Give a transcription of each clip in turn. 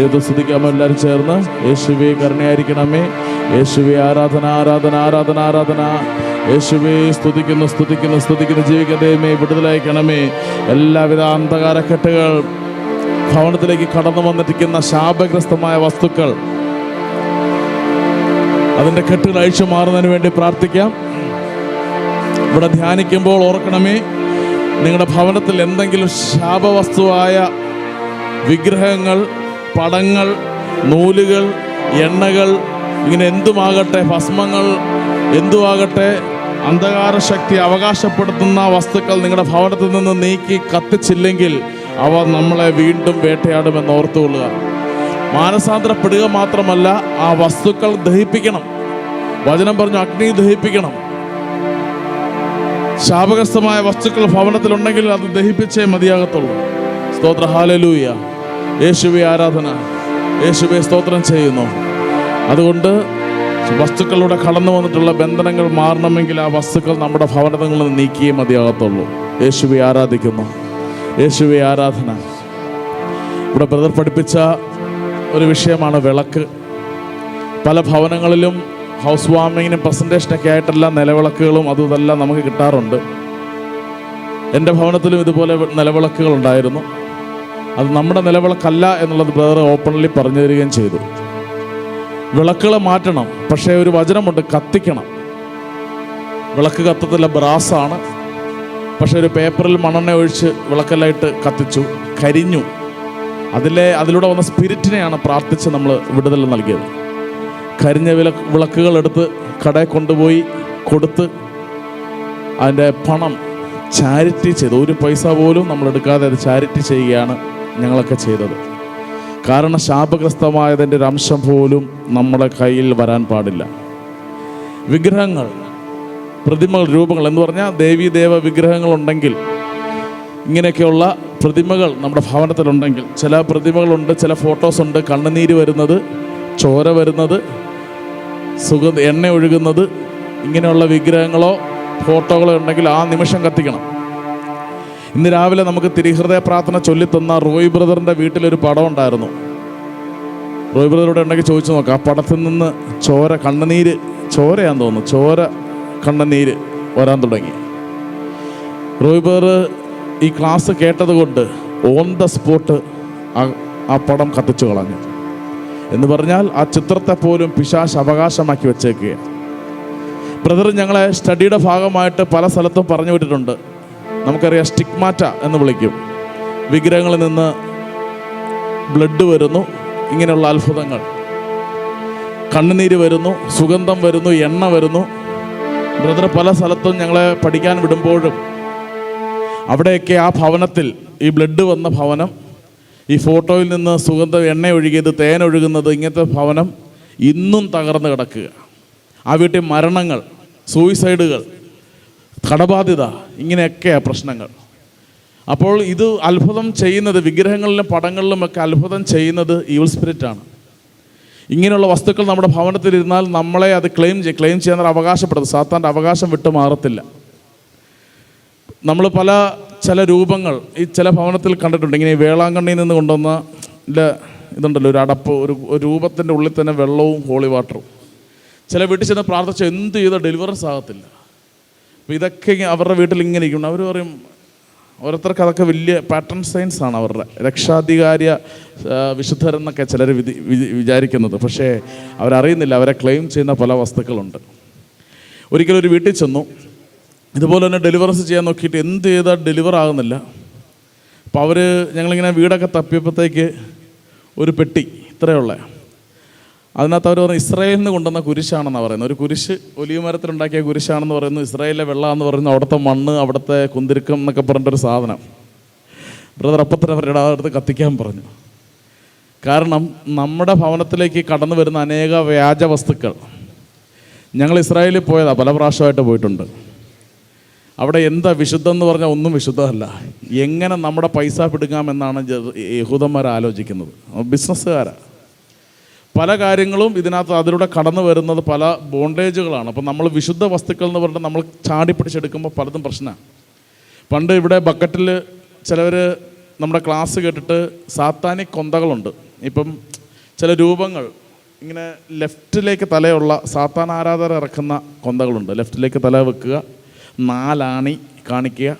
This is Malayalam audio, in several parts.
ഏത് ശ്രദ്ധിക്കാമോ എല്ലാവരും ചേർന്ന്. യേശുവെ കരുണയായിരിക്കണമേ. യേശുവെ ആരാധന ആരാധന ആരാധന ആരാധന. യേശുവെ സ്തുതിക്കുന്നു സ്തുതിക്കുന്നു സ്തുതിക്കുന്നു. ജീവിക്കണ്ടേമേ വിടുതലയക്കണമേ. എല്ലാവിധ അന്ധകാരക്കെട്ടുകൾ ഭവനത്തിലേക്ക് കടന്നു വന്നിരിക്കുന്ന ശാപഗ്രസ്തമായ വസ്തുക്കൾ അതിന്റെ കെട്ടുകൾ അഴിച്ചു മാറുന്നതിന് വേണ്ടി പ്രാർത്ഥിക്കാം. ഇവിടെ ധ്യാനിക്കുമ്പോൾ ഓർക്കണമേ നിങ്ങളുടെ ഭവനത്തിൽ എന്തെങ്കിലും ശാപവസ്തുവായ വിഗ്രഹങ്ങൾ പടങ്ങൾ നൂലുകൾ എണ്ണകൾ ഇങ്ങനെ എന്തുമാകട്ടെ ഭസ്മങ്ങൾ എന്തുമാകട്ടെ അന്ധകാര ശക്തി അവകാശപ്പെടുത്തുന്ന വസ്തുക്കൾ നിങ്ങളുടെ ഭവനത്തിൽ നിന്ന് നീക്കി കത്തിച്ചില്ലെങ്കിൽ അവ നമ്മളെ വീണ്ടും വേട്ടയാടുമെന്ന് ഓർത്തുകൊള്ളുക. മാനസാന്തരപ്പെടുക മാത്രമല്ല ആ വസ്തുക്കൾ ദഹിപ്പിക്കണം. വചനം പറഞ്ഞു അഗ്നി ദഹിപ്പിക്കണം. ശാപഗ്രസ്തമായ വസ്തുക്കൾ ഭവനത്തിലുണ്ടെങ്കിൽ അത് ദഹിപ്പിച്ചേ മതിയാകത്തുള്ളൂ. സ്തോത്ര. ഹാലലൂയ യേശുവെ ആരാധന. യേശുവെ സ്തോത്രം ചെയ്യുന്നു. അതുകൊണ്ട് വസ്തുക്കളിലൂടെ കടന്നു വന്നിട്ടുള്ള ബന്ധനങ്ങൾ മാറണമെങ്കിൽ ആ വസ്തുക്കൾ നമ്മുടെ ഭവനങ്ങളിൽ നിന്ന് നീക്കിയേ മതിയാകത്തുള്ളൂ. യേശുവെ ആരാധിക്കുന്നു. യേശുവെ ആരാധന. ഇവിടെ ബ്രദർ പഠിപ്പിച്ച ഒരു വിഷയമാണ് വിളക്ക്. പല ഭവനങ്ങളിലും ഹൗസ് വാമിങ്ങിനും പ്രസന്റേഷനൊക്കെ ആയിട്ടെല്ലാം നിലവിളക്കുകളും അതും ഇതെല്ലാം നമുക്ക് കിട്ടാറുണ്ട്. എന്റെ ഭവനത്തിലും ഇതുപോലെ നിലവിളക്കുകൾ ഉണ്ടായിരുന്നു. അത് നമ്മുടെ നിലവിളക്കല്ല എന്നുള്ളത് ബ്രദർ ഓപ്പൺലി പറഞ്ഞു തരികയും ചെയ്തു. വിളക്കുകൾ മാറ്റണം പക്ഷേ ഒരു വചനമുണ്ട് കത്തിക്കണം. വിളക്ക് കത്തത്തില്ല ബ്രാസാണ്. പക്ഷേ ഒരു പേപ്പറിൽ മണ്ണെണ്ണ ഒഴിച്ച് വിളക്കെല്ലായിട്ട് കത്തിച്ചു കരിഞ്ഞു. അതിലെ അതിലൂടെ വന്ന സ്പിരിറ്റിനെയാണ് പ്രാർത്ഥിച്ച് നമ്മൾ വിടുതൽ നൽകിയത്. കരിഞ്ഞ വില വിളക്കുകൾ എടുത്ത് കടയിൽ കൊണ്ടുപോയി കൊടുത്ത് അതിന്റെ പണം ചാരിറ്റി ചെയ്തു. ഒരു പൈസ പോലും നമ്മൾ എടുക്കാതെ അത് ചാരിറ്റി ചെയ്യുകയാണ് ഞങ്ങളൊക്കെ ചെയ്തത്. കാരണം ശാപഗ്രസ്തമായതിന്റെ ഒരു അംശം പോലും നമ്മുടെ കയ്യിൽ വരാൻ പാടില്ല. വിഗ്രഹങ്ങൾ പ്രതിമകൾ രൂപങ്ങൾ എന്ന് പറഞ്ഞാൽ ദേവീദേവ വിഗ്രഹങ്ങളുണ്ടെങ്കിൽ ഇങ്ങനെയൊക്കെയുള്ള പ്രതിമകൾ നമ്മുടെ ഭവനത്തിലുണ്ടെങ്കിൽ ചില പ്രതിമകളുണ്ട് ചില ഫോട്ടോസ് ഉണ്ട് കണ്ണുനീര് വരുന്നത് ചോര വരുന്നത് സുഗന്ധ എണ്ണ ഒഴുകുന്നത് ഇങ്ങനെയുള്ള വിഗ്രഹങ്ങളോ ഫോട്ടോകളോ ഉണ്ടെങ്കിൽ ആ നിമിഷം കത്തിക്കണം. ഇന്ന് രാവിലെ നമുക്ക് തിരിഹൃദയ പ്രാർത്ഥന ചൊല്ലിത്തന്ന റോയ് ബ്രദറിന്റെ വീട്ടിലൊരു പടം ഉണ്ടായിരുന്നു റോയ് ബ്രദറോട് ഉണ്ടെങ്കിൽ ചോദിച്ചു നോക്കാം ആ പടത്തിൽ നിന്ന് ചോര കണ്ണുനീര് ചോരയാന്ന് തോന്നുന്നു ചോര കണ്ണുനീര് വരാൻ തുടങ്ങി. റോയ് ബ്രദർ ഈ ക്ലാസ് കേട്ടതുകൊണ്ട് ഓൺ ദ സ്പോട്ട് ആ പടം കത്തിച്ചു കളഞ്ഞു. എന്ന് പറഞ്ഞാൽ ആ ചിത്രത്തെ പോലും പിശാശ് അവകാശമാക്കി വെച്ചേക്കുകയാണ്. ബ്രദർ ഞങ്ങളെ സ്റ്റഡിയുടെ ഭാഗമായിട്ട് പല സ്ഥലത്തും പറഞ്ഞു വിട്ടിട്ടുണ്ട്. നമുക്കറിയാം സ്റ്റിക്മാറ്റ എന്ന് വിളിക്കും. വിഗ്രഹങ്ങളിൽ നിന്ന് ബ്ലഡ് വരുന്നു ഇങ്ങനെയുള്ള അത്ഭുതങ്ങൾ. കണ്ണുനീര് വരുന്നു സുഗന്ധം വരുന്നു എണ്ണ വരുന്നു. ബ്രദർ പല സ്ഥലത്തും ഞങ്ങളെ പഠിക്കാൻ വിടുമ്പോഴും അവിടെയൊക്കെ ആ ഭവനത്തിൽ ഈ ബ്ലഡ് വന്ന ഭവനം ഈ ഫോട്ടോയിൽ നിന്ന് സുഗന്ധം എണ്ണ ഒഴുകിയത് തേൻ ഒഴുകുന്നത് ഇങ്ങനത്തെ ഭവനം ഇന്നും തകർന്ന് കിടക്കുക. ആ വീട്ടിൽ മരണങ്ങൾ സൂയിസൈഡുകൾ കടബാധ്യത ഇങ്ങനെയൊക്കെയാണ് പ്രശ്നങ്ങൾ. അപ്പോൾ ഇത് അത്ഭുതം ചെയ്യുന്നത് വിഗ്രഹങ്ങളിലും പടങ്ങളിലും ഒക്കെ അത്ഭുതം ചെയ്യുന്നത് ഈവിൾ സ്പിരിറ്റാണ് ഇങ്ങനെയുള്ള വസ്തുക്കൾ നമ്മുടെ ഭവനത്തിൽ ഇരുന്നാൽ നമ്മളെ അത് ക്ലെയിം ചെയ്യും ക്ലെയിം ചെയ്യാൻ അവകാശപ്പെടുന്നത് സാത്താന്റെ അവകാശം വിട്ടു മാറത്തില്ല. നമ്മൾ പല ചില രൂപങ്ങൾ ഈ ചില ഭവനത്തിൽ കണ്ടിട്ടുണ്ട്. ഇങ്ങനെ വേളാങ്കണ്ണിയിൽ നിന്ന് കൊണ്ടുവന്ന ഇതുണ്ടല്ലോ ഒരു അടപ്പ് ഒരു രൂപത്തിന്റെ ഉള്ളിൽ തന്നെ വെള്ളവും ഹോളി വാട്ടറും ചില വീട്ടിൽ ചെന്ന് പ്രാർത്ഥിച്ച എന്ത് ചെയ്താൽ ഡെലിവറൻസ് ആകത്തില്ല. അപ്പോൾ ഇതൊക്കെ അവരുടെ വീട്ടിൽ ഇങ്ങനെ ഇരിക്കുന്നു അവർ പറയും ഓരോരുത്തർക്ക് അതൊക്കെ വലിയ പാറ്റേൺ സയൻസ് ആണ് അവരുടെ. രക്ഷാധികാരി വിശുദ്ധരെന്നൊക്കെ ചിലർ വിധി- വിചാരിക്കുന്നത്. പക്ഷേ അവരറിയുന്നില്ല അവരെ ക്ലെയിം ചെയ്യുന്ന പല വസ്തുക്കളുണ്ട്. ഒരിക്കലും ഒരു വീട്ടിൽ ചെന്നു ഇതുപോലെ തന്നെ ഡെലിവറൻസ് ചെയ്യാൻ നോക്കിയിട്ട് എന്ത് ചെയ്താൽ ഡെലിവർ ആകുന്നില്ല. അപ്പോൾ അവർ ഞങ്ങളിങ്ങനെ വീടൊക്കെ തപ്പിയപ്പോഴത്തേക്ക് ഒരു പെട്ടി ഇത്രയുള്ള അതിനകത്ത് അവർ പറഞ്ഞു ഇസ്രായേലിൽ നിന്ന് കൊണ്ടുവന്ന കുരിശാണെന്നാണ് പറയുന്നത്. ഒരു കുരിശ് ഒലിവ് മരത്തിലുണ്ടാക്കിയ കുരിശാണെന്ന് പറയുന്നു ഇസ്രായേലിലെ വെള്ളം എന്ന് പറയുന്നത് അവിടുത്തെ മണ്ണ് അവിടുത്തെ കുന്തിരുക്കം എന്നൊക്കെ പറഞ്ഞിട്ടൊരു സാധനം. ബ്രദർ അപ്പത്തിന് അവരുടെ അടുത്ത് കത്തിക്കാൻ പറഞ്ഞു. കാരണം നമ്മുടെ ഭവനത്തിലേക്ക് കടന്നു വരുന്ന അനേക വ്യാജ വസ്തുക്കൾ. ഞങ്ങൾ ഇസ്രായേലിൽ പോയതാ പല പ്രാവശ്യമായിട്ട് പോയിട്ടുണ്ട്. അവിടെ എന്താ വിശുദ്ധം എന്ന് പറഞ്ഞാൽ ഒന്നും വിശുദ്ധമല്ല. എങ്ങനെ നമ്മുടെ പൈസ പിടുങ്ങാമെന്നാണ് യഹൂദന്മാർ ആലോചിക്കുന്നത്. ബിസിനസ്സുകാരാണ് പല കാര്യങ്ങളും ഇതിനകത്ത് അതിലൂടെ കടന്നു വരുന്നത് പല ബോണ്ടേജുകളാണ് അപ്പം നമ്മൾ വിശുദ്ധ വസ്തുക്കൾ എന്ന് പറഞ്ഞിട്ട് നമ്മൾ ചാടി പിടിച്ചെടുക്കുമ്പോൾ പലതും പ്രശ്നമാണ് പണ്ട് ഇവിടെ ബക്കറ്റിൽ ചിലവർ നമ്മുടെ ക്ലാസ് കേട്ടിട്ട് സാത്താനി കൊന്തകളുണ്ട്. ഇപ്പം ചില രൂപങ്ങൾ ഇങ്ങനെ ലെഫ്റ്റിലേക്ക് തലയുള്ള സാത്താൻ ആരാധന ഇറക്കുന്ന കൊന്തകളുണ്ട്. ലെഫ്റ്റിലേക്ക് തല വെക്കുക നാലാണി കാണിക്കുക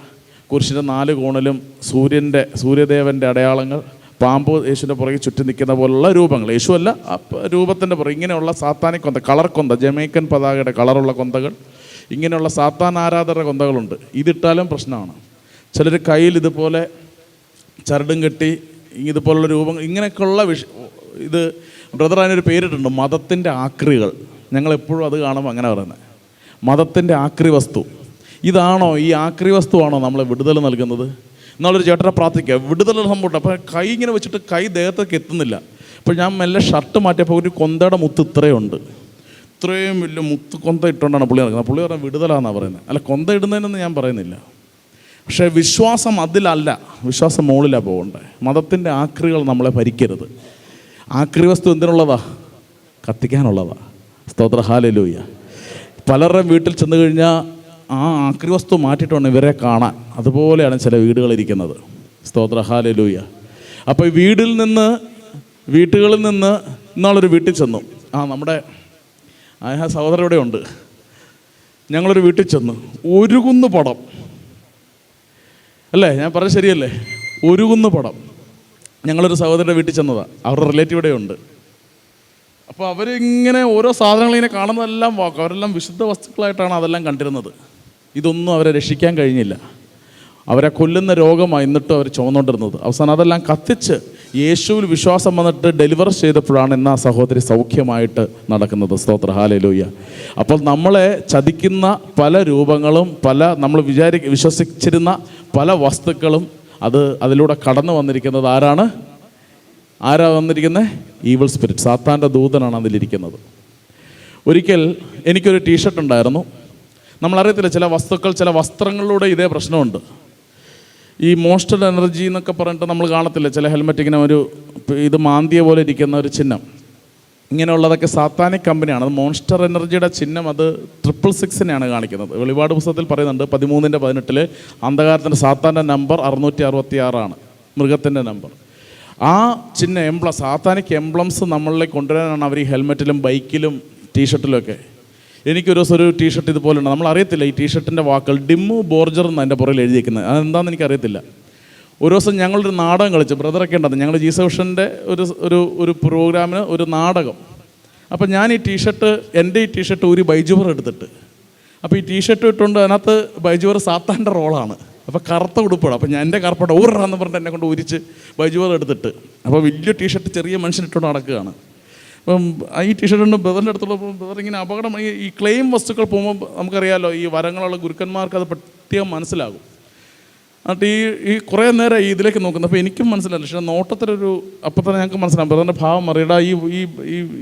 കുരിശിന്റെ നാല് കോണിലും സൂര്യന്റെ സൂര്യദേവന്റെ അടയാളങ്ങൾ പാമ്പ് യേശുവിന്റെ പുറകെ ചുറ്റി നിൽക്കുന്ന പോലുള്ള രൂപങ്ങൾ. യേശു അല്ല രൂപത്തിന്റെ പുറകെ ഇങ്ങനെയുള്ള സാത്താനി കൊന്ത കളർ കൊന്ത ജമൈക്കൻ പതാകയുടെ കളറുള്ള കൊന്തകൾ ഇങ്ങനെയുള്ള സാത്താൻ ആരാധന കൊന്തകളുണ്ട്. ഇതിട്ടാലും പ്രശ്നമാണ്. ചിലർ കയ്യിൽ ഇതുപോലെ ചരടും കെട്ടി ഇതുപോലുള്ള രൂപങ്ങൾ ഇങ്ങനെയൊക്കെയുള്ള വിഷ ഇത് ബ്രദർ അതിനൊരു പേരിട്ടുണ്ട് മതത്തിന്റെ ആക്രികൾ. ഞങ്ങളെപ്പോഴും അത് കാണുമ്പോൾ അങ്ങനെ പറയുന്നത്. മതത്തിന്റെ ആക്രി വസ്തു ഇതാണോ ഈ ആക്രി വസ്തുവാണോ നമ്മളെ വിടുതൽ നൽകുന്നത്? എന്നുള്ളൊരു ചേട്ടനെ പ്രാർത്ഥിക്കുക. വിടുതലുള്ള സംഭവം അപ്പോൾ കൈ ഇങ്ങനെ വെച്ചിട്ട് കൈ ദേഹത്തേക്ക് എത്തുന്നില്ല. അപ്പോൾ ഞാൻ മെല്ലെ ഷർട്ട് മാറ്റിയപ്പോൾ ഒരു കൊന്തയുടെ മുത്ത് ഇത്രയുണ്ട്. ഇത്രയും വലിയ മുത്ത് കൊന്ത ഇട്ടുകൊണ്ടാണ് പുള്ളി നടക്കുന്നത്. പുള്ളി പറഞ്ഞാൽ വിടുതലാന്നാണ് പറയുന്നത്. അല്ല കൊന്ത ഇടുന്നതിനൊന്നും ഞാൻ പറയുന്നില്ല. പക്ഷേ വിശ്വാസം അതിലല്ല. വിശ്വാസം മുകളിലാണ് പോകേണ്ടത് മതത്തിന്റെ ആക്രികൾ നമ്മളെ ഭരിക്കരുത്. ആക്രി വസ്തു എന്തിനുള്ളതാ? കത്തിക്കാനുള്ളതാ. സ്തോത്ര. ഹാലലൂയ്യ പലരുടെയും വീട്ടിൽ ചെന്ന് കഴിഞ്ഞാൽ ആ ആക്രി വസ്തു മാറ്റിയിട്ടുണ്ട് ഇവരെ കാണാൻ. അതുപോലെയാണ് ചില വീടുകളിരിക്കുന്നത് സ്തോത്ര. ഹാലലൂയ അപ്പോൾ വീടിൽ നിന്ന് വീട്ടുകളിൽ നിന്ന് ഇന്നാളൊരു വീട്ടിൽ ചെന്നു. ആ നമ്മുടെ ആ സഹോദരൻ ഇവിടെ ഉണ്ട്. ഞങ്ങളൊരു വീട്ടിൽ ചെന്നു. ഒരു കുന്ന് പടം. അല്ലേ? ഞാൻ പറഞ്ഞ ശരിയല്ലേ? ഒരു കുന്ന് പടം. ഞങ്ങളൊരു സഹോദരന്റെ വീട്ടിൽ ചെന്നതാണ് അവരുടെ റിലേറ്റീവ് ഇവിടെ ഉണ്ട്. അപ്പോൾ അവരിങ്ങനെ ഓരോ സാധനങ്ങൾ ഇങ്ങനെ കാണുന്നതെല്ലാം അവരെല്ലാം വിശുദ്ധ വസ്തുക്കളായിട്ടാണ് അതെല്ലാം കണ്ടിരുന്നത്. ഇതൊന്നും അവരെ രക്ഷിക്കാൻ കഴിഞ്ഞില്ല. അവരെ കൊല്ലുന്ന രോഗമാണ് എന്നിട്ട് അവർ ചുമന്നുകൊണ്ടിരുന്നത്. അവസാനം അതെല്ലാം കത്തിച്ച് യേശുവിൽ വിശ്വാസം വന്നിട്ട് ഡെലിവർ ചെയ്തപ്പോഴാണ് ഇന്ന് ആ സഹോദരി സൗഖ്യമായിട്ട് നടക്കുന്നത്. സ്തോത്ര. ഹാലലൂയ അപ്പോൾ നമ്മളെ ചതിക്കുന്ന പല രൂപങ്ങളും പല നമ്മൾ വിചാരി വിശ്വസിച്ചിരുന്ന പല വസ്തുക്കളും അത് അതിലൂടെ കടന്നു വന്നിരിക്കുന്നത് ആരാണ്? ആരാ വന്നിരിക്കുന്നത് ഈവിൾ സ്പിരിറ്റ് സാത്താന്റെ ദൂതനാണ് അതിലിരിക്കുന്നത്. ഒരിക്കൽ എനിക്കൊരു ടീഷർട്ട് ഉണ്ടായിരുന്നു. നമ്മളറിയത്തില്ല ചില വസ്തുക്കൾ ചില വസ്ത്രങ്ങളിലൂടെ ഇതേ പ്രശ്നമുണ്ട്. ഈ മോസ്റ്റഡ് എനർജി എന്നൊക്കെ പറഞ്ഞിട്ട് നമ്മൾ കാണത്തില്ല ചില ഹെൽമെറ്റ് ഇങ്ങനെ ഒരു ഇത് മാന്തിയ പോലെ ഇരിക്കുന്ന ഒരു ചിഹ്നം. ഇങ്ങനെയുള്ളതൊക്കെ സാത്താനിക് കമ്പനിയാണ്. അത് മോൺസ്റ്റർ എനർജിയുടെ ചിഹ്നം അത് ട്രിപ്പിൾ സിക്സിനെയാണ് കാണിക്കുന്നത്. വെളിപാട് പുസ്തകത്തിൽ പറയുന്നുണ്ട് പതിമൂന്നിന്റെ പതിനെട്ടിൽ അന്ധകാരത്തിന്റെ സാത്താന്റെ നമ്പർ അറുന്നൂറ്റി അറുപത്തി ആറാണ് മൃഗത്തിന്റെ നമ്പർ. ആ ചിഹ്നം എംബ്ലം സാത്താനിക് എംബ്ലംസ് നമ്മളിലേക്ക് കൊണ്ടുവരാനാണ് അവർ ഈ ഹെൽമെറ്റിലും ബൈക്കിലും ടീഷർട്ടിലും ഒക്കെ എനിക്കൊരു ദിവസം ഒരു ടീഷർട്ട് ഇതുപോലെ ഉണ്ട്. നമ്മൾ അറിയത്തില്ല ഈ ടീഷർട്ടിന്റെ വാക്കുകൾ. ഡിമ്മു ബോർജർ എന്ന് അതിന്റെ പുറകിൽ എഴുതിയിരിക്കുന്നത് അതെന്താണെന്ന് എനിക്കറിയത്തില്ല. ഒരു ദിവസം ഞങ്ങളൊരു നാടകം കളിച്ചു. ബ്രദറൊക്കെ ഉണ്ടെന്ന് ഞങ്ങൾ ജീസോഷന്റെ ഒരു ഒരു ഒരു പ്രോഗ്രാമിന് ഒരു നാടകം. അപ്പം ഞാൻ ഈ ടീഷർട്ട് എന്റെ ഈ ടീഷർട്ട് ഒരു ബൈജുവർ എടുത്തിട്ട്. അപ്പോൾ ഈ ടീഷർട്ട് ഇട്ടുകൊണ്ട് അതിനകത്ത് ബൈജുവർ സാത്താന്റെ റോളാണ്. അപ്പോൾ കറുത്ത ഉടുപ്പാണ്. അപ്പോൾ ഞാൻ എന്റെ കറുപ്പട്ട ഊറാന്ന് പറഞ്ഞിട്ട് എന്നെ കൊണ്ട് ഉരിച്ച് ബൈജുവർ എടുത്തിട്ട്. അപ്പോൾ വലിയ ടീഷർട്ട് ചെറിയ മനുഷ്യൻ ഇട്ടുകൊണ്ട് നടക്കുകയാണ്. ഈ ടീഷർട്ടുണ്ട് ഉണ്ട് ബ്രദറിന്റെ അടുത്തുള്ള ബ്രദർ ഇങ്ങനെ അപകടം ഈ ക്ലെയിം വസ്തുക്കൾ പോകുമ്പോൾ നമുക്കറിയാമല്ലോ ഈ വരങ്ങളുള്ള ഗുരുക്കന്മാർക്ക് അത് പ്രത്യേകം മനസ്സിലാകും. എന്നിട്ട് ഈ ഈ കുറേ നേരം ഇതിലേക്ക് നോക്കുന്നത് അപ്പോൾ എനിക്കും മനസ്സിലായില്ല. പക്ഷേ നോട്ടത്തിലൊരു അപ്പം തന്നെ ഞങ്ങൾക്ക് മനസ്സിലാകും. ബ്രദറിന്റെ ഭാവം അറിയടാ ഈ ഈ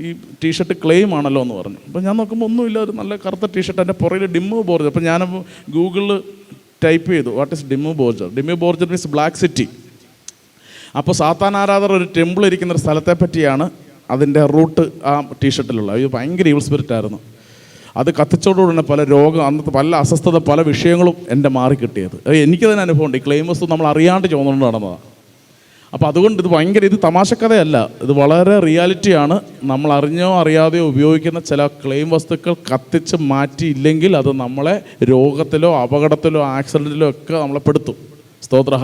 ഈ ടീഷർട്ട് ക്ലെയിം ആണല്ലോ എന്ന് പറഞ്ഞു. അപ്പോൾ ഞാൻ നോക്കുമ്പോൾ ഒന്നുമില്ല ഒരു നല്ല കറുത്ത ടീഷർട്ട് എന്റെ പുറയിൽ ഡിമ്മ് ബോർജർ അപ്പോൾ ഞാൻ ഗൂഗിളിൽ ടൈപ്പ് ചെയ്തു what is Dimmu Borgir Dimmu Borgir means black city. അപ്പോൾ സാത്താൻ ആരാധർ ഒരു ടെമ്പിൾ ഇരിക്കുന്ന ഒരു സ്ഥലത്തെ പറ്റിയാണ് അതിന്റെ റൂട്ട് ആ ടീഷർട്ടിലുള്ള ഇത് ഭയങ്കര ഈവിൾ സ്പിരിറ്റ് ആയിരുന്നു. അത് കത്തിച്ചോടുകൂടെ പല രോഗം അന്നത്തെ പല അസ്വസ്ഥത പല വിഷയങ്ങളും എന്റെ മാറി കിട്ടിയത്. അത് എനിക്ക് തന്നെ അനുഭവമുണ്ട്. ഈ ക്ലെയിം വസ്തു നമ്മൾ അറിയാണ്ട് ചോന്നുകൊണ്ട് നടന്നതാണ് അപ്പോൾ അതുകൊണ്ട് ഇത് ഭയങ്കര ഇത് തമാശക്കഥയല്ല. ഇത് വളരെ റിയാലിറ്റിയാണ് നമ്മൾ അറിഞ്ഞോ അറിയാതെയോ ഉപയോഗിക്കുന്ന ചില ക്ലെയിം വസ്തുക്കൾ കത്തിച്ച് മാറ്റിയില്ലെങ്കിൽ അത് നമ്മളെ രോഗത്തിലോ അപകടത്തിലോ ആക്സിഡന്റിലോ ഒക്കെ നമ്മളെ പെടുത്തും. സ്തോത്ര.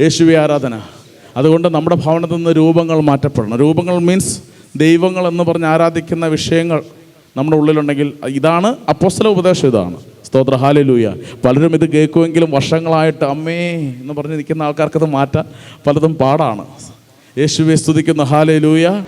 യേശുവി ആരാധന. അതുകൊണ്ട് നമ്മുടെ ഭവനത്തിൽ നിന്ന് രൂപങ്ങൾ മാറ്റപ്പെടണം. രൂപങ്ങൾ മീൻസ് ദൈവങ്ങൾ എന്ന് പറഞ്ഞ് ആരാധിക്കുന്ന വിഷയങ്ങൾ നമ്മുടെ ഉള്ളിലുണ്ടെങ്കിൽ ഇതാണ് അപ്പോസ്തല ഉപദേശം ഇതാണ്. സ്തോത്ര. ഹാലലൂയ പലരും ഇത് കേൾക്കുമെങ്കിലും വർഷങ്ങളായിട്ട് അമ്മേ എന്ന് പറഞ്ഞ് നിൽക്കുന്ന ആൾക്കാർക്കത് മാറ്റാൻ പലതും പാടാണ്. യേശുവെ സ്തുതിക്കുന്ന. ഹാലലൂയ